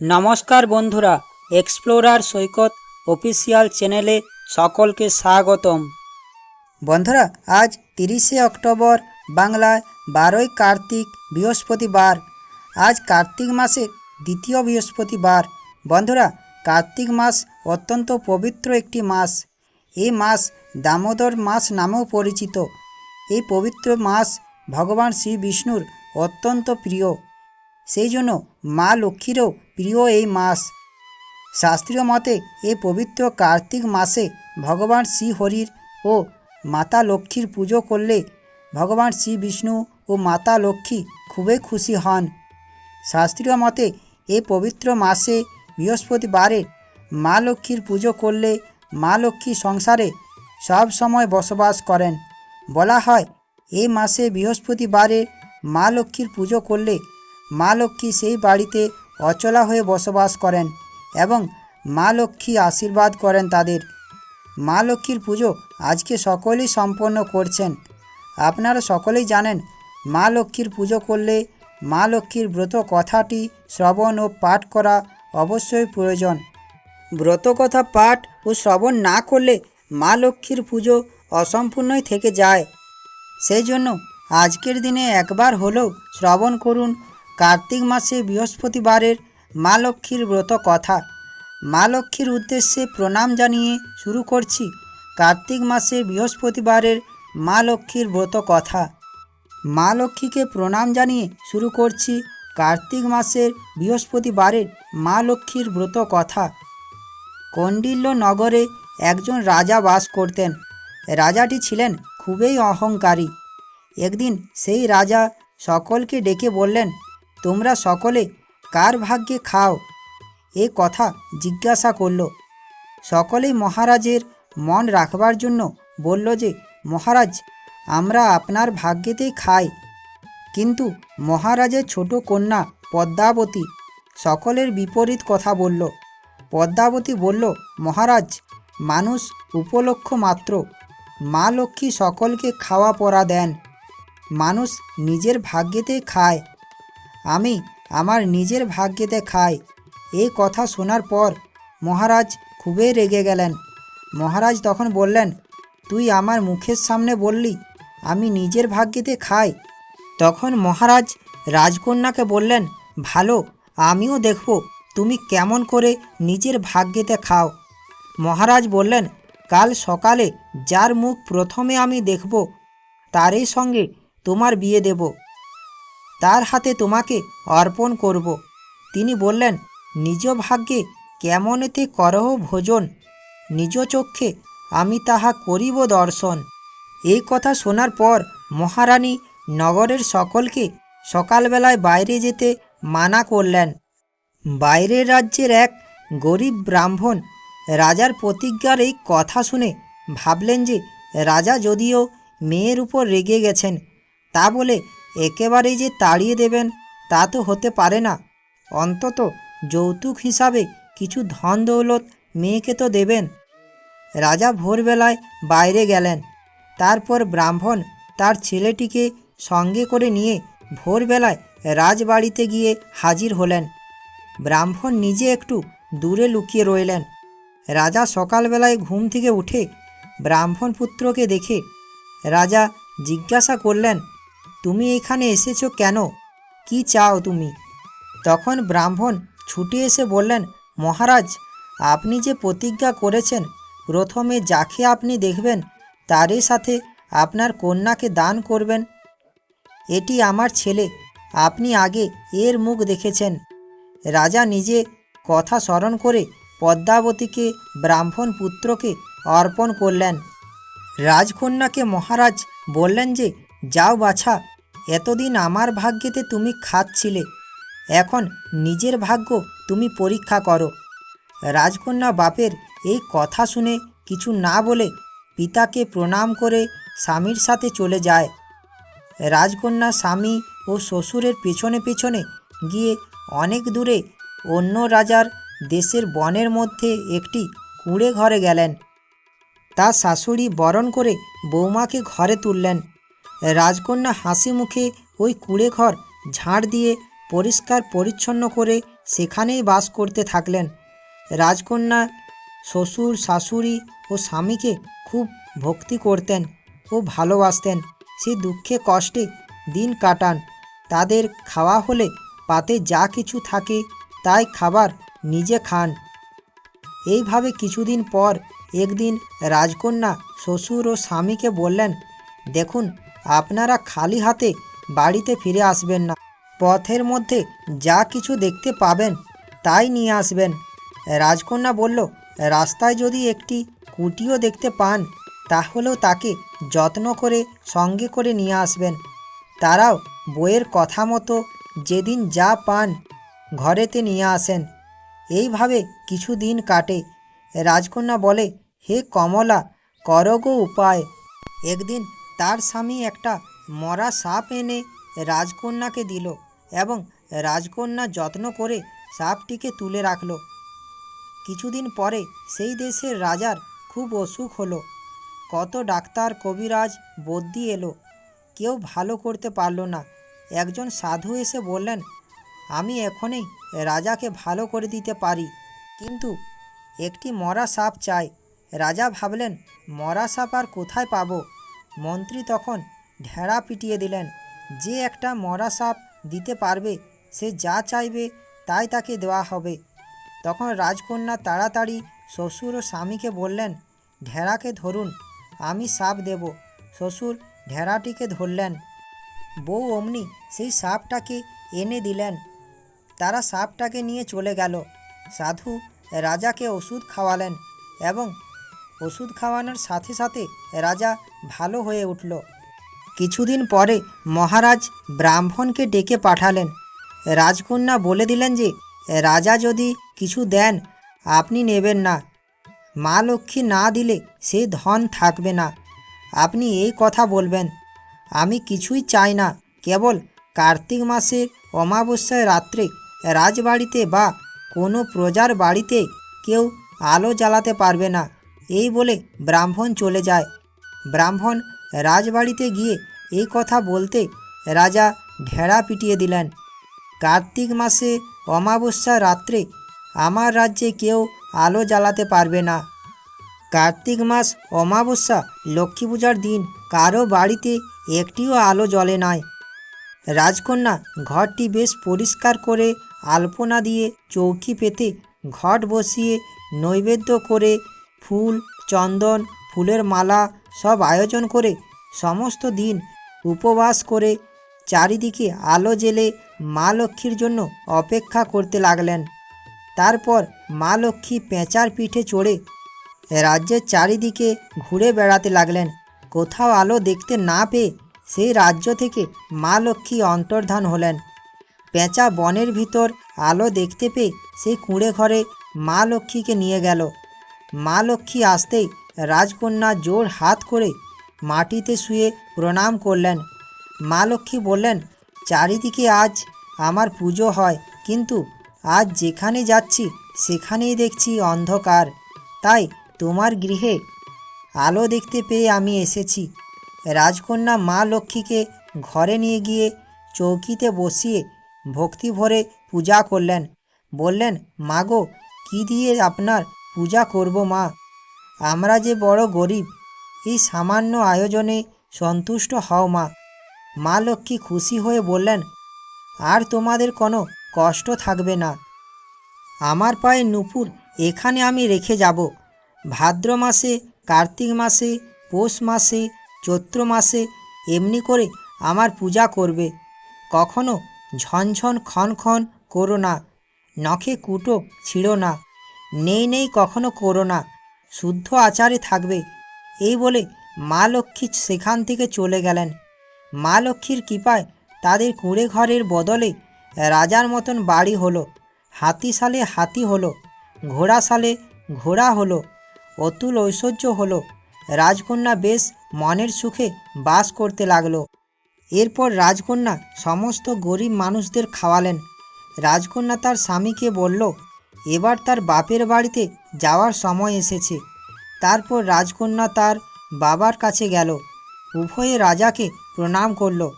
নমস্কার বন্ধুরা এক্সপ্লোরার সৈকত অফিসিয়াল চ্যানেলে সকলকে স্বাগতম। বন্ধুরা, আজ তিরিশে অক্টোবর, বাংলায় বারোই কার্তিক বৃহস্পতিবার। আজ কার্তিক মাসের দ্বিতীয় বৃহস্পতিবার। বন্ধুরা, কার্তিক মাস অত্যন্ত পবিত্র একটি মাস। এই মাস দামোদর মাস নামেও পরিচিত। এই পবিত্র মাস ভগবান শ্রী বিষ্ণুর অত্যন্ত প্রিয়। সেই জন্য মা লক্ষ্মীরও প্রিয় এই মাস। শাস্ত্রীয় মতে এই পবিত্র কার্তিক মাসে ভগবান শ্রীহরির ও মাতা লক্ষ্মীর পুজো করলে ভগবান শ্রী বিষ্ণু ও মাতা লক্ষ্মী খুবই খুশি হন। শাস্ত্রীয় মতে এই পবিত্র মাসে বৃহস্পতিবারে মা লক্ষ্মীর পুজো করলে মা লক্ষ্মী সংসারে সব সময় বসবাস করেন। বলা হয় এই মাসে বৃহস্পতিবারে মা লক্ষ্মীর পুজো করলে মা লক্ষ্মী সেই বাড়িতে অচলা হয়ে বসবাস করেন এবং মা লক্ষ্মী আশীর্বাদ করেন তাদের। মা লক্ষ্মীর পুজো আজকে সকলেই সম্পন্ন করছেন। আপনারা সকলেই জানেন, মা লক্ষ্মীর পুজো করলে মা লক্ষ্মীর ব্রত কথাটি শ্রবণ ও পাঠ করা অবশ্যই প্রয়োজন। ব্রত কথা, পাঠ ও শ্রবণ না করলে মা লক্ষ্মীর পুজো অসম্পূর্ণই থেকে যায়। সেই জন্য আজকের দিনে একবার হলেও শ্রবণ করুন কার্তিক মাসে বৃহস্পতিবারের মা লক্ষ্মীর ব্রত কথা। মা লক্ষ্মীর উদ্দেশ্যে প্রণাম জানিয়ে শুরু করছি কার্তিক মাসে বৃহস্পতিবারের মা লক্ষ্মীর ব্রত কথা। মা লক্ষ্মীকে প্রণাম জানিয়ে শুরু করছি কার্তিক মাসের বৃহস্পতিবারের মা লক্ষ্মীর ব্রত কথা। কন্ডিল্য নগরে একজন রাজা বাস করতেন। রাজাটি ছিলেন খুবই অহংকারী। একদিন সেই রাজা সকলকে ডেকে বললেন তোমরা সকলে কার ভাগ্যে খাও? এ কথা জিজ্ঞাসা করল। সকলেই মহারাজের মন রাখবার জন্য বলল যে, মহারাজ, আমরা আপনার ভাগ্যেতেই খাই। কিন্তু মহারাজের ছোট কন্যা পদ্মাবতী সকলের বিপরীত কথা বলল। পদ্মাবতী বলল, মহারাজ, মানুষ উপলক্ষ মাত্র। মা লক্ষ্মী সকলকে খাওয়া পরা দেন। মানুষ নিজের ভাগ্যেতেই খায়। আমি আমার নিজের ভাগ্যেতে খাই। এই কথা শোনার পর মহারাজ খুবই রেগে গেলেন। মহারাজ তখন বললেন, তুই আমার মুখের সামনে বললি, আমি নিজের ভাগ্যেতে খাই? তখন মহারাজ রাজকন্যাকে বললেন, ভালো, আমিও দেখব তুমি কেমন করে নিজের ভাগ্যেতে খাও। মহারাজ বললেন, কাল সকালে যার মুখ প্রথমে আমি দেখব, তারই সঙ্গে তোমার বিয়ে দেব। তার হাতে তোমাকে অর্পণ করব। তিনি বললেন, নিজ ভাগ্যে কেমনেতে করহ ভোজন? নিজ চক্ষে আমি তাহা করিব দর্শন। এই কথা শোনার পর মহারানী নগরের সকলকে সকালবেলায় বাইরে যেতে মানা করলেন। বাইরের রাজ্যের এক গরিব ব্রাহ্মণ রাজার প্রতিজ্ঞার এই কথা শুনে ভাবলেন যে রাজা যদিও মেয়ের উপর রেগে গেছেন, তা বলে একেবারেই যে তাড়িয়ে দেবেন তা তো হতে পারে না। অন্তত যৌতুক হিসাবে কিছু ধন দৌলত মেয়েকে তো দেবেন। রাজা ভোরবেলায় বাইরে গেলেন। তারপর ব্রাহ্মণ তার ছেলেটিকে সঙ্গে করে নিয়ে ভোরবেলায় রাজবাড়িতে গিয়ে হাজির হলেন। ব্রাহ্মণ নিজে একটু দূরে লুকিয়ে রইলেন। রাজা সকালবেলায় ঘুম থেকে উঠে ব্রাহ্মণ পুত্রকে দেখে রাজা জিজ্ঞাসা করলেন তুমি এখানে এসেছ কেন? কি চাও তুমি? তখন ব্রাহ্মণ ছুটে এসে বললেন, মহারাজ, আপনি যে প্রতিজ্ঞা করেছেন, প্রথমে যাকে আপনি দেখবেন, তারই সাথে আপনার কন্যাকে দান করবেন। এটি আমার ছেলে, আপনি আগে এর মুখ দেখেছেন। রাজা নিজে কথা স্মরণ করে পদ্মাবতীকে, ব্রাহ্মণ পুত্রকে অর্পণ করলেন। রাজকন্যাকে মহারাজ বললেন যে যাও বাছা, এতদিন আমার ভাগ্যেতে তুমি খাচ্ছিলে, এখন নিজের ভাগ্য তুমি পরীক্ষা করো। রাজকন্যা বাপের এই কথা শুনে কিছু না বলে পিতাকে প্রণাম করে স্বামীর সাথে চলে যায়। রাজকন্যা স্বামী ও শ্বশুরের পেছনে পেছনে গিয়ে অনেক দূরে অন্য রাজার দেশের বনের মধ্যে একটি কুঁড়ে ঘরে গেলেন। তার শাশুড়ি বরণ করে বৌমাকে ঘরে তুললেন। রাজকন্যা হাসি মুখে ওই কুঁড়ে ঘর ঝাড় দিয়ে পরিষ্কার পরিচ্ছন্ন করে সেখানেই বাস করতে থাকলেন। রাজকন্যা শ্বশুর, শাশুড়ি ও স্বামীকে খুব ভক্তি করতেন ও ভালোবাসতেন। সে দুঃখে কষ্টে দিন কাটান। তাদের খাওয়া হলে পাতে যা কিছু থাকে তাই খাবার নিজে খান। এইভাবে কিছুদিন পর একদিন রাজকন্যা শ্বশুর ও স্বামীকে বললেন, দেখুন আপনারা খালি হাতে বাড়িতে ফিরে আসবেন না। পথের মধ্যে যা কিছু দেখতে পাবেন, তাই নিয়ে আসবেন। রাজকন্যা বলল, রাস্তায় যদি একটি কুটিও দেখতে পান, তাহলেও তাকে যত্ন করে সঙ্গে করে নিয়ে আসবেন। তারাও বইয়ের কথা মতো যেদিন যা পান, ঘরেতে নিয়ে আসেন। এইভাবে কিছু দিন কাটে। রাজকন্যা বলে, হে কমলা, করগো উপায়। একদিন তার স্বামী একটা মরা সাপ এনে রাজকন্যাকে দিল এবং রাজকন্যা যত্ন করে সাপটিকে তুলে রাখল। কিছুদিন পরে সেই দেশের রাজার খুব অসুখ হলো। কত ডাক্তার, কবিরাজ, বদ্যি এলো। কেউ ভালো করতে পারল না। একজন সাধু এসে বললেন, আমি এখনই রাজাকে ভালো করে দিতে পারি, কিন্তু একটি মরা সাপ চাই। রাজা ভাবলেন, মরা সাপ আর কোথায় পাবো? মন্ত্রী তখন ঢেড়া পিটিয়ে দিলেন, যে একটা মরা সাপ দিতে পারবে, সে যা চাইবে তাই তাকে দেওয়া হবে। তখন রাজকন্যা তাড়াতাড়ি শ্বশুর ও স্বামীকে বললেন, ঢেড়াকে ধরুন, আমি সাপ দেব। শ্বশুর ঢেড়াটিকে ধরলেন। বউ অমনি সেই সাপটাকে এনে দিলেন। তারা সাপটাকে নিয়ে চলে গেল। সাধু রাজাকে ওষুধ খাওয়ালেন এবং ওষুধ খাওয়ানোর সাথে সাথে রাজা ভালো হয়ে উঠল। কিছুদিন পরে মহারাজ ব্রাহ্মণকে ডেকে পাঠালেন। রাজকন্যা বলে দিলেন যে, রাজা যদি কিছু দেন, আপনি নেবেন না। মা লক্ষ্মী না দিলে সেই ধন থাকবে না। আপনি এই কথা বলবেন। আমি কিছুই চাই না। কেবল কার্তিক মাসের অমাবস্যায় রাত্রে রাজবাড়িতে বা কোনো প্রজার বাড়িতে কেউ আলো জ্বালাতে পারবে না। এই বলে ব্রাহ্মণ চলে যায়। ব্রাহ্মণ রাজবাড়িতে গিয়ে এই কথা বলতে রাজা ঢেড়া পিটিয়ে দিলেন, কার্তিক মাসে অমাবস্যা রাত্রে আমার রাজ্যে কেউ আলো জ্বালাতে পারবে না। কার্তিক মাস অমাবস্যা লক্ষ্মী পূজার দিন কারও বাড়িতে একটিও আলো জ্বলে নাই। রাজকন্যা ঘরটি বেশ পরিষ্কার করে আলপনা দিয়ে চৌকি পেতে ঘট বসিয়ে নৈবেদ্য করে ফুল, চন্দন, ফুলের মালা সব আয়োজন করে সমস্ত দিন উপবাস করে চারিদিকে আলো জেলে মা লক্ষ্মীর জন্য অপেক্ষা করতে লাগলেন। তারপর মা লক্ষ্মী পেঁচার পিঠে চড়ে রাজ্যের চারিদিকে ঘুরে বেড়াতে লাগলেন। কোথাও আলো দেখতে না পেয়ে সেই রাজ্য থেকে মা লক্ষ্মী অন্তর্ধান হলেন। পেঁচা বনের ভিতর আলো দেখতে পেয়ে সেই কুঁড়ে ঘরে মা লক্ষ্মীকে নিয়ে গেল। মা লক্ষ্মী আসতেই রাজকন্যা জোর হাত করে মাটিতে শুয়ে প্রণাম করলেন। মা লক্ষ্মী বললেন, চারিদিকে আজ আমার পুজো হয়, কিন্তু আজ যেখানে যাচ্ছি, সেখানেই দেখছি অন্ধকার। তাই তোমার গৃহে আলো দেখতে পেয়ে আমি এসেছি। রাজকন্যা মা লক্ষ্মীকে ঘরে নিয়ে গিয়ে চৌকিতে বসিয়ে ভক্তি ভরে পূজা করলেন। বললেন মাগো কি দিয়ে আপনার পূজা করব মা? আমরা যে বড় গরিব, এই সামান্য আয়োজনে সন্তুষ্ট হও মা। মা লক্ষ্মী খুশি হয়ে বললেন, আর তোমাদের কোনো কষ্ট থাকবে না। আমার পায়ে নুপুর, এখানে আমি রেখে যাব। ভাদ্র মাসে, কার্তিক মাসে, পৌষ মাসে, চৈত্র মাসে এমনি করে আমার পূজা করবে। কখনো ঝনঝন ক্ষণ ক্ষণ করো না, নখে কুটো ছিঁড়ো না, নেই নেই কখনো করো না। শুদ্ধ আচারে থাকবে। এই বলে মা লক্ষ্মী সেখান থেকে চলে গেলেন। মা লক্ষ্মীর কৃপায় তাদের কুঁড়ে ঘরের বদলে রাজার মতন বাড়ি হলো হাতি সালে হাতি হলো ঘোড়া সালে ঘোড়া হলো, অতুল ঐশ্বর্য হলো, রাজকন্যা বেশ মনের সুখে বাস করতে লাগল। এরপর রাজকন্যা সমস্ত গরিব মানুষদের খাওয়ালেন। রাজকন্যা তার স্বামীকে বলল এবার তার বাপের বাড়িতে যাওয়ার সময় এসেছে। তারপর রাজকন্যা তার বাবার কাছে গেল। উভয়ে রাজাকে প্রণাম করল।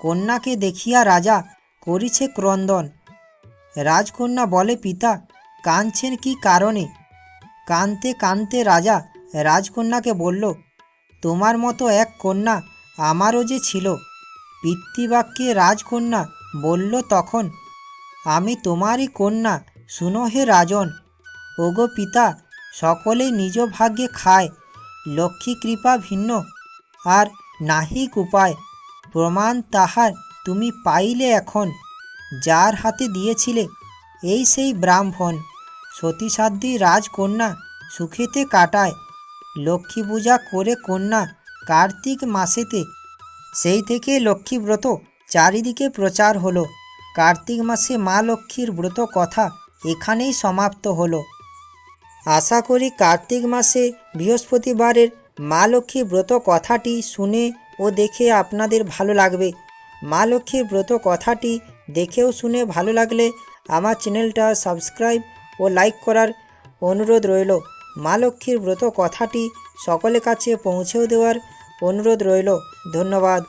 কন্যাকে দেখিয়া রাজা করিছে ক্রন্দন। রাজকন্যা বলে, পিতা, কাঁদছেন কি কারণে? কানতে কানতে রাজা রাজকন্যাকে বলল, তোমার মতো এক কন্যা আমারও যে ছিল। পিতৃবাক্যে রাজকন্যা বলল তখন, আমি তোমারই কন্যা শুনো হে রাজন। ওগো পিতা, সকলেই নিজ ভাগ্যে খায়, লক্ষ্মী কৃপা ভিন্ন, আর নাহিক উপায়। প্রমাণ তাহার তুমি পাইলে এখন, যার হাতে দিয়েছিলে এই সেই ব্রাহ্মণ। সতীসাধ্যী রাজকন্যা সুখেতে কাটায়, লক্ষ্মী পূজা করে কন্যা কার্তিক মাসেতে। সেই থেকে লক্ষ্মী ব্রত চারিদিকে প্রচার হলো। কার্তিক মাসে মা লক্ষ্মীর ব্রত কথা এখানেই সমাপ্ত হলো। আশা করি কার্তিক মাসে বৃহস্পতিবারের মা লক্ষ্মী ব্রত কথাটি শুনে ও দেখে আপনাদের ভালো লাগবে। মা লক্ষ্মীর ব্রত কথাটি দেখেও শুনে ভালো লাগলে আমার চ্যানেলটা সাবস্ক্রাইব ও লাইক করার অনুরোধ রইল। মা লক্ষ্মীর ব্রত কথাটি সকলের কাছে পৌঁছেও দেওয়ার অনুরোধ রইল। ধন্যবাদ।